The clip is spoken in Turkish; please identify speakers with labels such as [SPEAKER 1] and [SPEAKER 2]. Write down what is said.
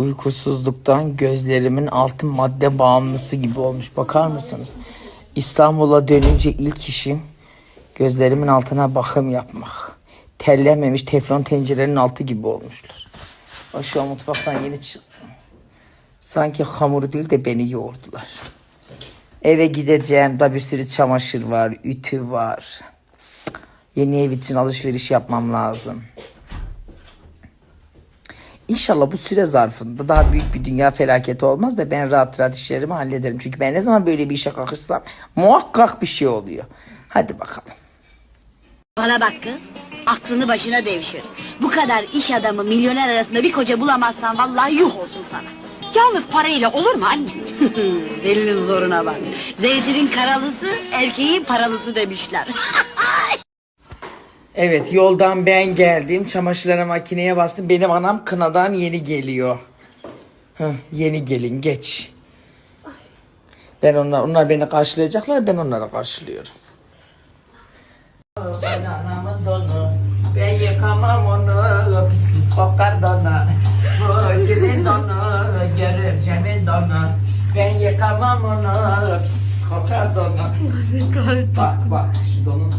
[SPEAKER 1] Uykusuzluktan gözlerimin altı madde bağımlısı gibi olmuş. Bakar mısınız? İstanbul'a dönünce ilk işim gözlerimin altına bakım yapmak. Terlememiş teflon tencerenin altı gibi olmuşlar. An mutfaktan yeni çıktım. Sanki hamuru değil de beni yoğurdular. Eve gideceğim. Da bir sürü çamaşır var, ütü var. Yeni ev için alışveriş yapmam lazım. İnşallah bu süre zarfında daha büyük bir dünya felaketi olmaz da ben rahat rahat işlerimi hallederim. Çünkü ben ne zaman böyle bir işe kalkışsam muhakkak bir şey oluyor. Hadi bakalım.
[SPEAKER 2] Bana bak kız. Aklını başına devşir. Bu kadar iş adamı milyoner arasında bir koca bulamazsan vallahi yuh olsun sana.
[SPEAKER 3] Yalnız parayla olur mu anne?
[SPEAKER 2] Delinin zoruna bak. Zeytinin karalısı, erkeğin paralısı demişler.
[SPEAKER 1] Evet yoldan ben geldim. Çamaşırları makineye bastım. Benim anam kınadan yeni geliyor. Heh, yeni gelin geç. Ben onlar, onlar beni karşılayacaklar. Ben onları karşılıyorum. Ben anamın donu. Ben yıkamam onu. Pis pis kokar donu. Bu kimin donu? Görümcemin donu. Ben yıkamam onu. Pis pis kokar donu. Bak bak şu donun